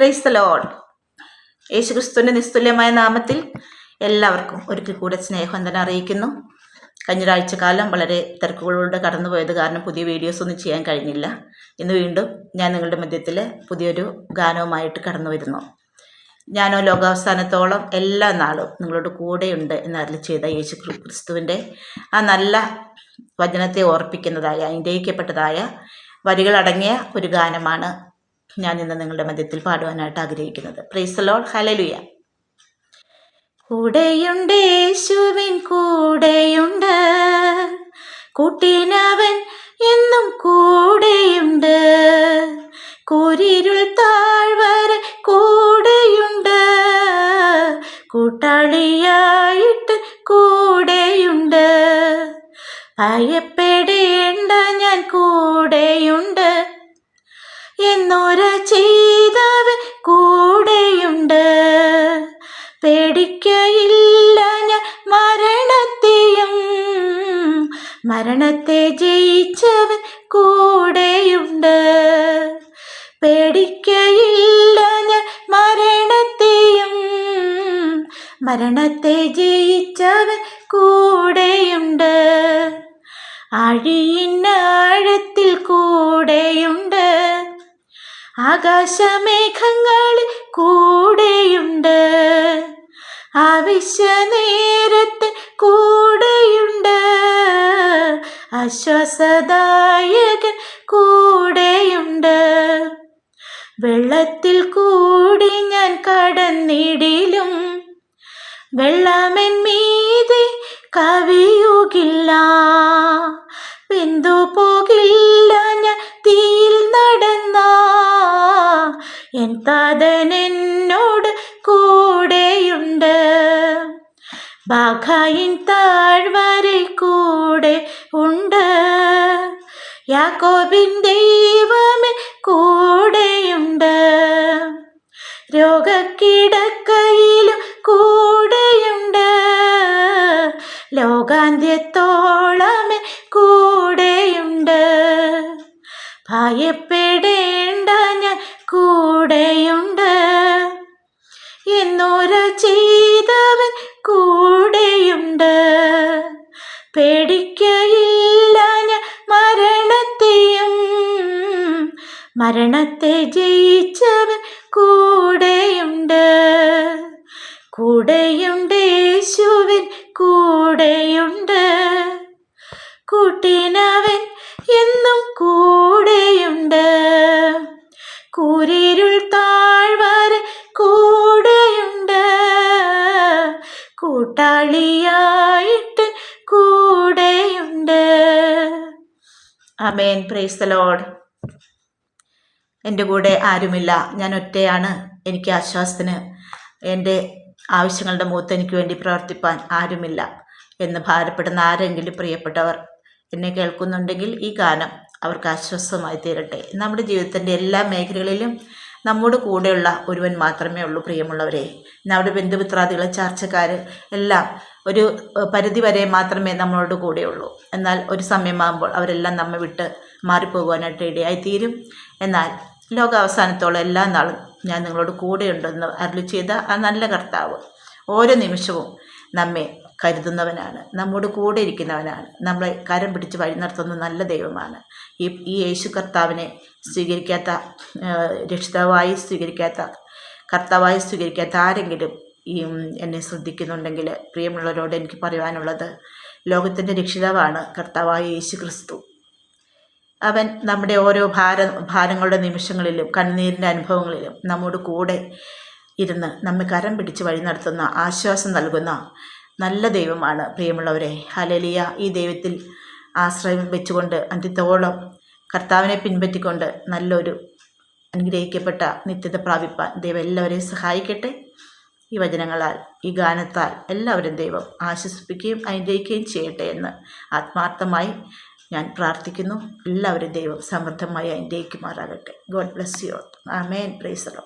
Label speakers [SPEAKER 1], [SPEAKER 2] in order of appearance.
[SPEAKER 1] Praise the load യേശുക്രിസ്തുവിന്റെ നിസ്തുല്യമായ നാമത്തിൽ എല്ലാവർക്കും ഒരിക്കൽ കൂടെ സ്നേഹവന്ദനം അറിയിക്കുന്നു. കഴിഞ്ഞ ഒരാഴ്ച കാലം വളരെ തിരക്കുകളോട് കടന്നുപോയത് കാരണം പുതിയ വീഡിയോസ് ഒന്നും ചെയ്യാൻ കഴിഞ്ഞില്ല. ഇന്ന് വീണ്ടും ഞാൻ നിങ്ങളുടെ മധ്യത്തിൽ പുതിയൊരു ഗാനവുമായിട്ട് കടന്നു വരുന്നു ഞാനോ ലോകാവസാനത്തോളം എല്ലാ നാളും നിങ്ങളോട് കൂടെയുണ്ട് എന്നറിൽ ചെയ്ത യേശു ക്രിസ്തുവിന്റെ ആ നല്ല വചനത്തെ ഓർപ്പിക്കുന്നതായ അനുഗ്രഹിക്കപ്പെട്ടതായ വരികളടങ്ങിയ ഒരു ഗാനമാണ് ഞാൻ ഇന്ന് നിങ്ങളുടെ മധ്യത്തിൽ പാടുവാനായിട്ട് ആഗ്രഹിക്കുന്നത്. പ്രീസലോൾ ലോൾ ഹലലുയ കൂടെയുണ്ട് യേശുവിൻ കൂടെയുണ്ട്. കൂട്ടിനവൻ എന്നും കൂടെയുണ്ട്. കൂരിരുൾ താഴ്വര കൂടെയുണ്ട്. കൂട്ടാളിയായിട്ട് കൂടെയുണ്ട്. ഭയപ്പെടേണ്ട ഞാൻ കൂടെയുണ്ട്. എന്നൊര ചെയ്തവൻ കൂടെയുണ്ട്. പേടിക്കയില്ല ഞാൻ മരണത്തെയും. മരണത്തെ ജയിച്ചവൻ കൂടെയുണ്ട്. പേടിക്കയില്ല ഞാൻ മരണത്തെയും. മരണത്തെ ജയിച്ചവൻ കൂടെയുണ്ട്. ആഴിയിന്നാഴത്തിൽ കൂടെയുണ്ട്. ആകാശമേഘങ്ങളിൽ കൂടെയുണ്ട്. ആവശ്യ നേരത്തെ കൂടെയുണ്ട്. ആശ്വാസദായകൻ കൂടെയുണ്ട്. വെള്ളത്തിൽ കൂടി ഞാൻ കടന്നിടിലും വെള്ളമെൻ എന്നോട് കൂടെയുണ്ട്. ബാഖായിൻ താഴ്വരെ കൂടെ ഉണ്ട്. യാക്കോബിൻ ദൈവമേ കൂടെയുണ്ട്. രോഗക്കിടക്കയിലും കൂടെയുണ്ട്. ലോകാന്ത്യത്തോളമേ കൂടെയുണ്ട്. ഭയപ്പെടേണ്ട എന്നോര ചെയ്തവൻ കൂടെയുണ്ട്. പേടിക്കയില്ല ഞാൻ മരണത്തെയും. മരണത്തെ ജയിച്ചവൻ കൂടെയുണ്ട്. കൂടെയുണ്ട് യേശുവിൻ കൂടെയുണ്ട്. കൂട്ടിനവൻ എന്നും കൂടെയുണ്ട്. കൂരിരുൾ താഴ്വര കൂട്ടാളിയായിട്ട് കൂടെയുണ്ട്. അമേൻ പ്രൈസ് ലോഡ് എന്റെ കൂടെ ആരുമില്ല. ഞാൻ ഒറ്റയാണ്. എനിക്ക് ആശ്വാസത്തിന് എന്റെ ആവശ്യങ്ങളുടെ മുഖത്ത് എനിക്ക് വേണ്ടി പ്രവർത്തിപ്പാൻ ആരുമില്ല എന്ന് ഭാരപ്പെടുന്ന ആരെങ്കിലും പ്രിയപ്പെട്ടവർ എന്നെ കേൾക്കുന്നുണ്ടെങ്കിൽ ഈ ഗാനം അവർക്ക് ആശ്വാസമായി തീരട്ടെ. നമ്മുടെ ജീവിതത്തിന്റെ എല്ലാ മേഖലകളിലും നമ്മോട് കൂടെയുള്ള ഒരുവൻ മാത്രമേ ഉള്ളൂ പ്രിയമുള്ളവരെ. നമ്മുടെ ബന്ധുമിത്രാദികൾ ചർച്ചക്കാർ എല്ലാം ഒരു പരിധി വരെ മാത്രമേ നമ്മളോട് കൂടെയുള്ളൂ. എന്നാൽ ഒരു സമയമാകുമ്പോൾ അവരെല്ലാം നമ്മെ വിട്ട് മാറിപ്പോകുവാനായിട്ട് ഇടയായിത്തീരും. എന്നാൽ ലോകാവസാനത്തോളം എല്ലാ നാളും ഞാൻ നിങ്ങളോട് കൂടെയുണ്ടെന്ന് അരുളി ചെയ്ത ആ നല്ല കർത്താവ് ഓരോ നിമിഷവും നമ്മെ കരുതുന്നവനാണ്. നമ്മോട് കൂടെ ഇരിക്കുന്നവനാണ്. നമ്മളെ കരം പിടിച്ച് വഴി നടത്തുന്ന നല്ല ദൈവമാണ്. ഈ ഈ യേശു കർത്താവിനെ സ്വീകരിക്കാത്ത രക്ഷിതാവായി സ്വീകരിക്കാത്ത കർത്താവായി സ്വീകരിക്കാത്ത ആരെങ്കിലും ഈ എന്നെ ശ്രദ്ധിക്കുന്നുണ്ടെങ്കിൽ പ്രിയമുള്ളവരോട് എനിക്ക് പറയുവാനുള്ളത് ലോകത്തിന്റെ രക്ഷിതാവാണ് കർത്താവായ യേശു ക്രിസ്തു. അവൻ നമ്മുടെ ഓരോ ഭാര ഭാരങ്ങളുടെ നിമിഷങ്ങളിലും കണ്ണീരിന്റെ അനുഭവങ്ങളിലും നമ്മോട് കൂടെ ഇരുന്ന് നമ്മെ കരം പിടിച്ച് വഴി നടത്തുന്ന ആശ്വാസം നൽകുന്ന നല്ല ദൈവമാണ് പ്രിയമുള്ളവരെ. ഹലലിയ ഈ ദൈവത്തിൽ ആശ്രയം വെച്ചുകൊണ്ട് അന്ത്യത്തോളം കർത്താവിനെ പിൻപറ്റിക്കൊണ്ട് നല്ലൊരു അനുഗ്രഹിക്കപ്പെട്ട നിത്യത പ്രാപിപ്പാൻ ദൈവം എല്ലാവരെയും സഹായിക്കട്ടെ. ഈ വചനങ്ങളാൽ ഈ ഗാനത്താൽ എല്ലാവരും ദൈവം ആശ്വസിപ്പിക്കുകയും അനുഗ്രഹിക്കുകയും ചെയ്യട്ടെ എന്ന് ആത്മാർത്ഥമായി ഞാൻ പ്രാർത്ഥിക്കുന്നു. എല്ലാവരും ദൈവം സമൃദ്ധമായി അനുഗ്രഹിക്കുമാറാകട്ടെ. God bless you amen. Praise the Lord